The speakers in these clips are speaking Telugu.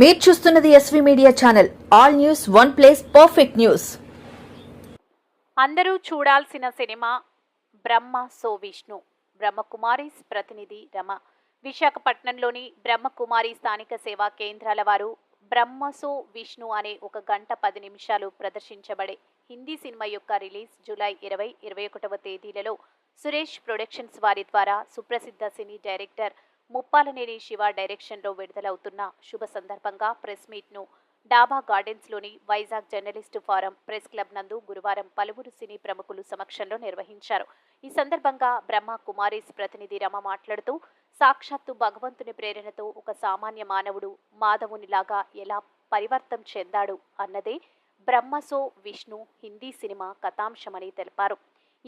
మీరు చూస్తున్నది SV media channel all news one place perfect news అందరూ చూడాల్సిన సినిమా బ్రహ్మ సో విష్ణు. బ్రహ్మకుమారీస్ ప్రతినిధి రమ. విశాఖపట్నంలోని బ్రహ్మకుమారి స్థానిక సేవా కేంద్రాల వారు బ్రహ్మ సో విష్ణు అనే ఒక గంట పది నిమిషాలు ప్రదర్శించబడే హిందీ సినిమా యొక్క రిలీజ్ జూలై ఇరవై ఇరవై ఒకటవ తేదీలలో సురేష్ ప్రొడక్షన్స్ వారి ద్వారా సుప్రసిద్ధ సినీ డైరెక్టర్ ముప్పాలనేని శివ డైరెక్షన్లో విడుదలవుతున్న శుభ సందర్భంగా ప్రెస్ మీట్ను డాబా గార్డెన్స్లోని Vizag journalist forum press club నందు గురువారం పలువురు సినీ ప్రముఖులు సమక్షంలో నిర్వహించారు. ఈ సందర్భంగా బ్రహ్మ కుమారీస్ ప్రతినిధి రమ మాట్లాడుతూ సాక్షాత్తు భగవంతుని ప్రేరణతో ఒక సామాన్య మానవుడు మాధవునిలాగా ఎలా పరివర్తం చెందాడు అన్నదే బ్రహ్మసో విష్ణు హిందీ సినిమా కథాంశమని తెలిపారు.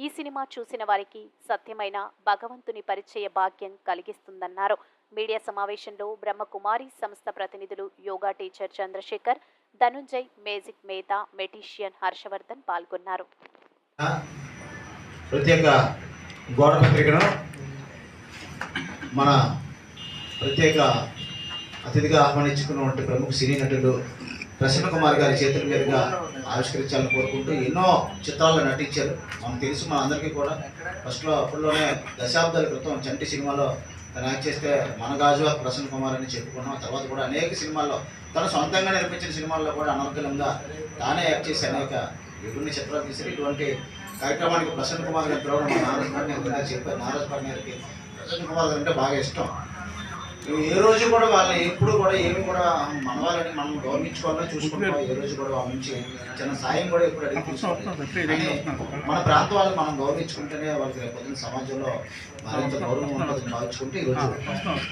ఈ సినిమా చూసిన వారికి సత్యమైన భగవంతుని పరిచయ భాగ్యం కలిగిస్తుందన్నారు. మీడియా సమావేశంలో బ్రహ్మకుమారి సంస్థ ప్రతినిధులు yoga teacher Chandrashekhar Dhanunjay magic Mehta magician Harshavardhan పాల్గొన్నారు. ప్రత్యేక గోడ పత్రికను మన ప్రత్యేక అతిథిగా ఆహ్వానించుకున్నటువంటి ప్రముఖ సినీ నటులు ప్రసన్న కుమార్ గారి చేతుల మీదుగా ఆవిష్కరించాలని కోరుకుంటూ ఎన్నో చిత్రాల్లో నటించారు. మనకు తెలుసు మన అందరికీ కూడా. ఫస్ట్లో అప్పుడులోనే దశాబ్దాల క్రితం చంటి సినిమాలో తను యాక్ట్ చేస్తే మన గాజువా ప్రసన్న కుమార్ అని చెప్పుకున్నాం. తర్వాత కూడా అనేక సినిమాల్లో తను సొంతంగా నిర్మించిన సినిమాల్లో కూడా అనర్గలంగా తానే యాక్ట్ చేసి అనేక విభిన్న చిత్రాలు తీశారు. ఇటువంటి కార్యక్రమానికి ప్రసన్న కుమార్ గారి పిలవడం నారాజ్ పార్టీ అందరికీ చెప్పారు. నారాజ్ పాటి గారికి ప్రసన్న కుమార్ గారు అంటే బాగా ఇష్టం. ఏ రోజు కూడా వాళ్ళని ఎప్పుడు కూడా ఏమి కూడా మన వాళ్ళని మనం గౌరవించుకోవాలని చూసుకుంటాం ఏ రోజు కూడా వాళ్ళ నుంచి చిన్న సాయం కూడా ఎప్పుడు అడిగి మన ప్రాంత వాళ్ళని మనం గౌరవించుకుంటేనే వాళ్ళకి రేపు పొద్దున్న సమాజంలో మరింత గౌరవం ఉంటుందని భావించుకుంటే ఈరోజు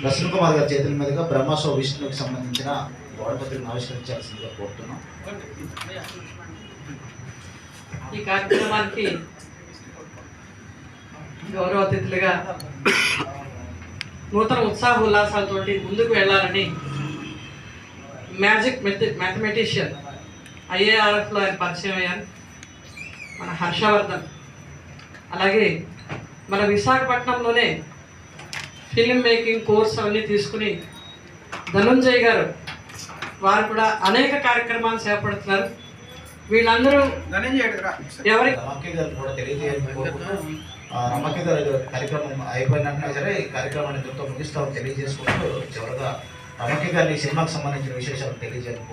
ప్రసన్న కుమార్ గారి చేతుల మీదుగా బ్రహ్మసో విష్ణువుకి సంబంధించిన గోడపత్రికను ఆవిష్కరించాల్సిందిగా కోరుతున్నాం. ఈ కార్యక్రమానికి గౌరవ అతిథులుగా నూతన ఉత్సాహ ఉల్లాసాలతోటి ముందుకు వెళ్ళాలని మ్యాజిక్ మెథ మ్యాథమెటిషియన్ ఐఏఆర్ఎఫ్లో ఆయన పరిచయం అయ్యారు. మన హర్షవర్ధన్. అలాగే మన విశాఖపట్నంలోనే ఫిలిం మేకింగ్ కోర్స్ అవన్నీ తీసుకుని ధనుంజయ్ గారు వారు కూడా అనేక కార్యక్రమాలు చేపడుతున్నారు. వీళ్ళందరూ ఎవరి రమకి ఆ, కార్యక్రమం అయిపోయినట్టుగా సరే ఈ కార్యక్రమాన్ని ఎంతో ముగిస్తామని తెలియజేసుకుంటూ చివరిగా రమకి గారి ఈ సినిమాకి సంబంధించిన విశేషాలు తెలియజేయాలని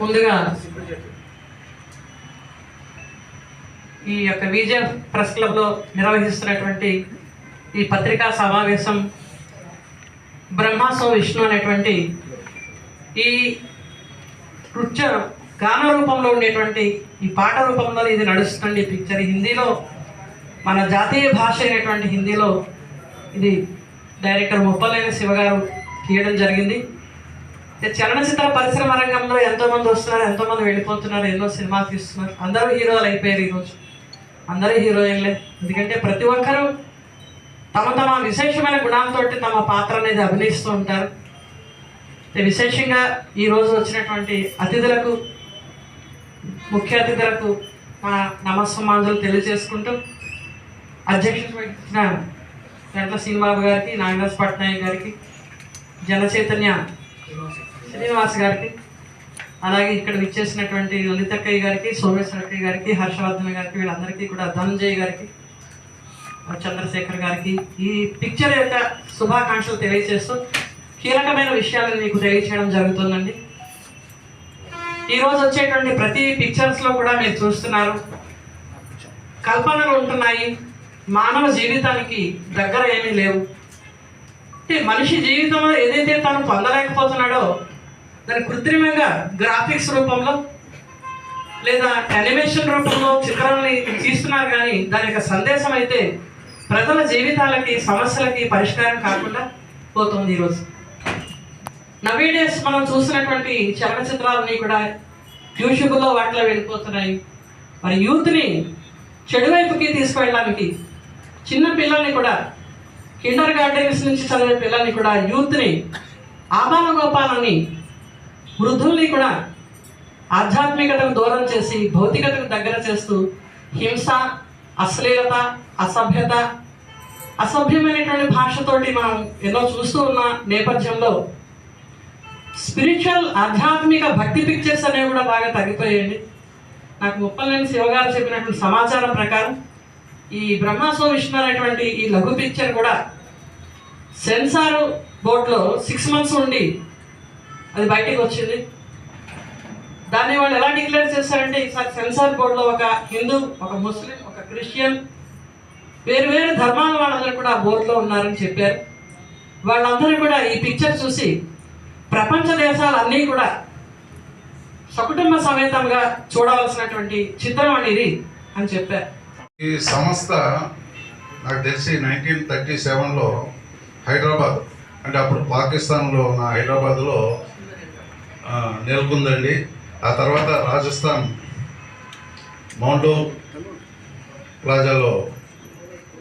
ముందుగా ఈ యొక్క విజయ ప్రెస్ క్లబ్లో నిర్వహిస్తున్నటువంటి ఈ పత్రికా సమావేశం బ్రహ్మాసం విష్ణు అనేటువంటి ఈ నృత్య గాన రూపంలో ఉండేటువంటి ఈ పాట రూపంలో ఇది నడుస్తుంది ఈ పిక్చర్ హిందీలో మన జాతీయ భాష అయినటువంటి హిందీలో ఇది డైరెక్టర్ ముప్పలేని శివగారు తీయడం జరిగింది. చలనచిత్ర పరిశ్రమ రంగంలో ఎంతోమంది వస్తున్నారు ఎంతోమంది వెళ్ళిపోతున్నారు ఎన్నో సినిమాలు తీస్తున్నారు. అందరూ హీరోలు అయిపోయారు ఈరోజు అందరూ హీరోయిన్లే. ఎందుకంటే ప్రతి ఒక్కరూ తమ తమ విశేషమైన గుణాలతో తమ పాత్ర అనేది అభినయిస్తూ ఉంటారు. విశేషంగా ఈరోజు వచ్చినటువంటి అతిథులకు ముఖ్య అతిథులకు మా నమస్సమాంజలు తెలియజేసుకుంటూ అధ్యక్షత వహించిన గంటల శ్రీనిబాబు గారికి నాగరాజ్ పట్నాయక్ గారికి జనచైతన్య శ్రీనివాస్ గారికి అలాగే ఇక్కడ విచ్చేసినటువంటి లలితక్కయ్య గారికి సోమేశ్వరక్కయ్య గారికి హర్షవర్ధన్ గారికి వీళ్ళందరికీ కూడా ధనంజయ్ గారికి చంద్రశేఖర్ గారికి ఈ పిక్చర్ యొక్క శుభాకాంక్షలు తెలియజేస్తూ కీలకమైన విషయాలను మీకు తెలియచేయడం జరుగుతుందండి. ఈరోజు వచ్చేటువంటి ప్రతి పిక్చర్స్లో కూడా మీరు చూస్తున్నారు. కల్పనలు ఉంటున్నాయి. మానవ జీవితానికి దగ్గర ఏమీ లేవు. అంటే మనిషి జీవితంలో ఏదైతే తను పొందలేకపోతున్నాడో దాన్ని కృత్రిమంగా గ్రాఫిక్స్ రూపంలో లేదా యానిమేషన్ రూపంలో చిత్రాలని తీస్తున్నారు కానీ దాని యొక్క సందేశం అయితే ప్రజల జీవితాలకి సమస్యలకి పరిష్కారం కాకుండా పోతుంది ఈరోజు నవీ డేస్ మనం చూసినటువంటి చలనచిత్రాలన్నీ కూడా యూట్యూబ్లో వాటిలో వెళ్ళిపోతున్నాయి. మరి యూత్ని చెడువైపుకి తీసుకువెళ్ళడానికి చిన్న పిల్లల్ని కూడా కిండర్ గార్డెన్స్ నుంచి చదివే పిల్లల్ని కూడా యూత్ని ఆబాల గోపాలని వృద్ధుల్ని కూడా ఆధ్యాత్మికతకు దూరం చేసి భౌతికతకు దగ్గర చేస్తూ హింస అశ్లీలత అసభ్యత అసభ్యమైనటువంటి భాషతోటి మనం ఎన్నో చూస్తూ ఉన్న నేపథ్యంలో స్పిరిచువల్ ఆధ్యాత్మిక భక్తి పిక్చర్స్ అనేవి కూడా బాగా తగ్గిపోయాయండి. నాకు ముప్పలేని శివగారు చెప్పినటువంటి సమాచారం ప్రకారం ఈ బ్రహ్మాసో విష్ణు అనేటువంటి ఈ లఘు పిక్చర్ కూడా సెన్సార్ బోర్డ్లో సిక్స్ మంత్స్ ఉండి అది బయటికి వచ్చింది. దాన్ని వాళ్ళు ఎలా డిక్లేర్ చేశారంటే ఈసారి సెన్సార్ బోర్డులో ఒక హిందూ ఒక ముస్లిం ఒక క్రిస్టియన్ వేరు వేరు ధర్మాల వాళ్ళందరూ కూడా ఆ బోర్డులో ఉన్నారని చెప్పారు. వాళ్ళందరూ కూడా ఈ పిక్చర్ చూసి ప్రపంచ దేశాలన్నీ కూడా సకుటుంబ సమేతంగా చూడవలసినటువంటి చిత్రం అనేది అని చెప్పారు ఈ సంస్థ నాకు తెలిసి నైన్టీన్ థర్టీ సెవెన్లో హైదరాబాద్ అంటే అప్పుడు పాకిస్తాన్లో ఉన్న హైదరాబాద్లో నెలకొందండి. ఆ తర్వాత రాజస్థాన్ మౌంటూ ప్లాజాలో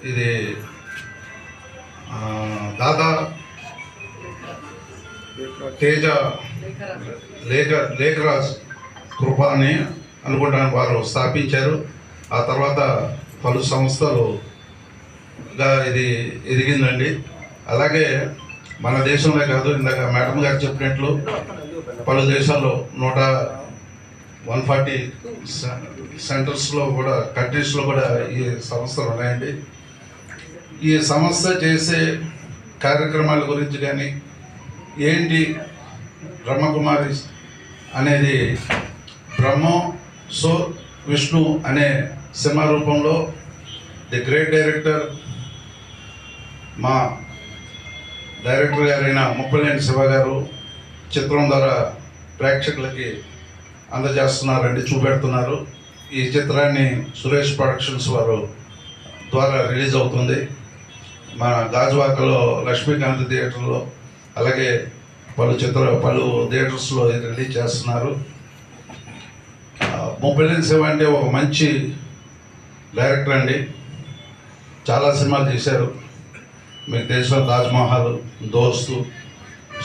ఇది దాదా తేజ లేఖ లేఖరాజ్ కృప అని అనుకుంటాను వారు స్థాపించారు. ఆ తర్వాత పలు సంస్థలుగా ఇది ఎదిగిందండి. అలాగే మన దేశంలో కాదు ఇందాక మేడం గారు చెప్పినట్లు పలు దేశాల్లో నూట వన్ ఫార్టీ సెంటర్స్లో కూడా కంట్రీస్లో కూడా ఈ సంస్థలు ఉన్నాయండి. ఈ సంస్థ చేసే కార్యక్రమాల గురించి కానీ ఏంటి బ్రహ్మకుమారి అనేది బ్రహ్మం సో విష్ణు అనే సినిమా రూపంలో ది గ్రేట్ డైరెక్టర్ మా డైరెక్టర్ గారైన ముప్పలేని శివ గారు చిత్రం ద్వారా ప్రేక్షకులకి అందజేస్తున్నారండి చూపెడుతున్నారు. ఈ చిత్రాన్ని సురేష్ ప్రొడక్షన్స్ వారు ద్వారా రిలీజ్ అవుతుంది. మన గాజువాకలో లక్ష్మీకాంత్ థియేటర్లో అలాగే పలు చిత్ర పలు థియేటర్స్లో ఇది రిలీజ్ చేస్తున్నారు. మొబైల్ శివ అంటే ఒక మంచి డైరెక్టర్ అండి. చాలా సినిమాలు తీశారు మీకు తెలిసిన తాజ్మహల్ దోస్తు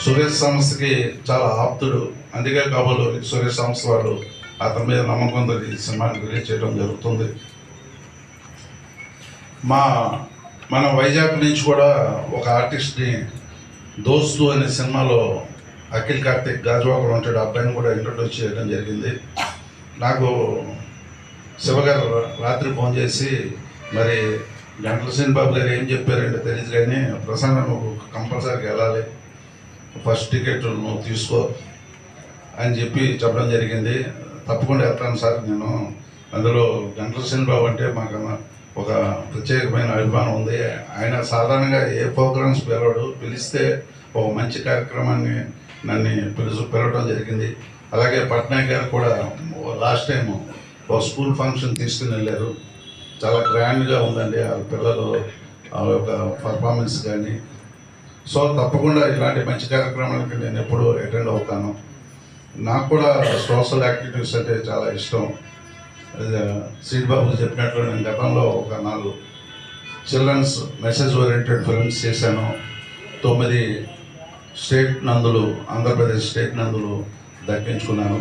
సురేష్ సంస్థకి చాలా ఆప్తుడు. అందుకే కాబోలు సురేష్ సంస్థ వాళ్ళు అతని మీద నమ్మకంతో ఈ సినిమాని రిలీజ్ చేయడం జరుగుతుంది. మా మన వైజాగ్ నుంచి కూడా ఒక ఆర్టిస్ట్ని దోస్తు అనే సినిమాలో అఖిల్ కార్తిక్ గాజువాకర్ ఉంటాడు. అబ్బాయిని కూడా ఇంట్రొడ్యూస్ చేయడం జరిగింది. నాకు శివగారు రాత్రి ఫోన్ చేసి మరి గంటల శ్రీని గారు ఏం చెప్పారంటే తెలియదు కానీ ప్రసన్న నువ్వు కంపల్సరీగా వెళ్ళాలి. ఫస్ట్ టికెట్ నువ్వు తీసుకో అని చెప్పి చెప్పడం జరిగింది. తప్పకుండా వెళ్తాను సార్ నేను. అందులో గంటల శ్రీని అంటే మాకన్నా ఒక ప్రత్యేకమైన అభిమానం ఉంది. ఆయన సాధారణంగా ఏ ప్రోగ్రామ్స్ పిలవడు పిలిస్తే ఒక మంచి కార్యక్రమాన్ని నన్ను పిలుచు పిలవడం జరిగింది. అలాగే పట్నాయక్ గారు కూడా లాస్ట్ టైం ఒక స్కూల్ ఫంక్షన్ తీసుకుని వెళ్ళారు. చాలా గ్రాండ్గా ఉందండి ఆ పిల్లలు ఆ యొక్క పర్ఫార్మెన్స్ కానీ. సో తప్పకుండా ఇలాంటి మంచి కార్యక్రమాలకి నేను ఎప్పుడూ అటెండ్ అవుతాను. నాకు కూడా సోషల్ యాక్టివిటీస్ అంటే చాలా ఇష్టం. శ్రీబాబు చెప్పినట్లు నేను గతంలో ఒక నాలుగు చిల్డ్రన్స్ మెసేజ్ ఓరియంటెడ్ ఫిల్మ్స్ చేశాను. తొమ్మిది స్టేట్ నందులు ఆంధ్రప్రదేశ్ స్టేట్ నందులు దక్కించుకున్నాను.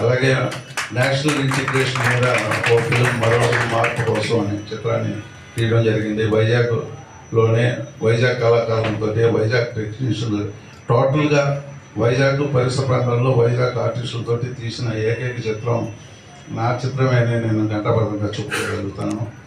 అలాగే నేషనల్ ఇంటిగ్రేషన్ మీద ఓ ఫిల్మ్ మరో మార్పు కోసం అనే చిత్రాన్ని తీయడం జరిగింది. వైజాగ్లోనే వైజాగ్ కళాకారులతో వైజాగ్ టెక్నీషియన్లు టోటల్గా వైజాగ్ పరిసర ప్రాంతాల్లో వైజాగ్ ఆర్టిస్టులతో తీసిన ఏకైక చిత్రం నా చిత్రమే నేను గంట గంటాపరంగా చెప్పుకోగలుగుతాను.